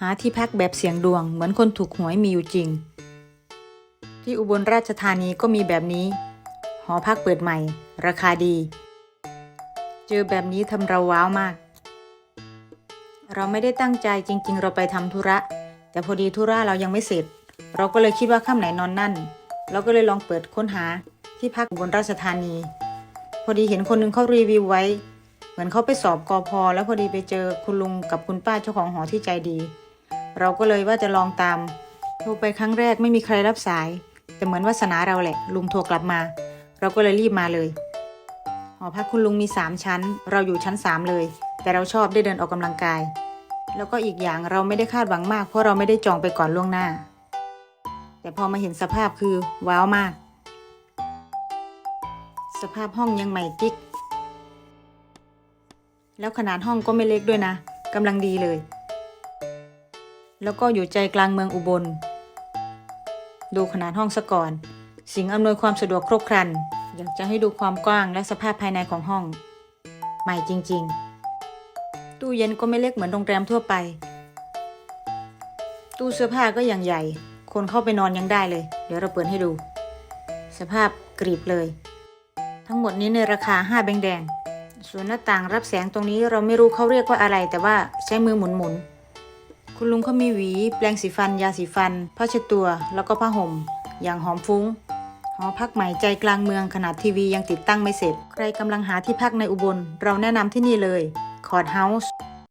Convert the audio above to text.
หาที่พักแบบเสียงดวง เหมือนคนถูกหวยมีอยู่จริง ที่อุบลราชธานีก็มีแบบนี้ หอพักเปิดใหม่ ราคาดี เจอแบบนี้ทำเราว้าวมาก เราไม่ได้ตั้งใจจริง ๆ เราไปทำธุระ แต่พอดีธุระเรายังไม่เสร็จ เราก็เลยคิดว่าค่ำไหนนอนนั่น เราก็เลยลองเปิดค้นหาที่พักอุบนราชธานี พอดีเห็นคนหนึงเขารีวิวไว้ เหมือนเขาไปสอบกอพอแล้วพอดีไปเจอคุณลุงกับคุณป้าเจ้าของหอที่ใจดี เราก็เลยว่าจะลองตาม โทรไปครั้งแรกไม่มีใครรับสาย แต่เหมือนวาสนาเราแหละ ลุงโทรกลับมา เราก็เลยรีบมาเลยหอพักคุณลุงมีสามชั้น เราอยู่ชั้นสามเลย แต่เราชอบได้เดินออกกำลังกาย แล้วก็อีกอย่างเราไม่ได้คาดหวังมากเพราะเราไม่ได้จองไปก่อนล่วงหน้า แต่พอมาเห็นสภาพคือว้าวมาก สภาพห้องยังใหม่กิ๊กแล้วขนาดห้องก็ไม่เล็กด้วยนะกำลังดีเลย แล้วก็อยู่ใจกลางเมืองอุบล ดูขนาดห้องซะก่อน สิ่งอำนวยความสะดวกครบครัน อยากจะให้ดูความกว้างและสภาพภายในของห้อง ใหม่จริง ๆ ตู้เย็นก็ไม่เล็กเหมือนโรงแรมทั่วไป ตู้เสื้อผ้าก็อย่างใหญ่ คนเข้าไปนอนยังได้เลย เดี๋ยวเราเปิดให้ดู สภาพกรีบเลย ทั้งหมดนี้ในราคา 5 แบงแดงส่วนหน้าต่างรับแสงตรงนี้เราไม่รู้เขาเรียกว่าอะไร แต่ว่าใช้มือหมุนหมุนๆ คุณลุงเขามีหวี แปรงสีฟัน ยาสีฟัน ผ้าเช็ดตัว แล้วก็ผ้าห่ม อย่างหอมฟุ้ง หอพักใหม่ใจกลางเมืองขนาดทีวียังติดตั้งไม่เสร็จ ใครกำลังหาที่พักในอุบล เราแนะนำที่นี่เลยคอร์ดเฮาส์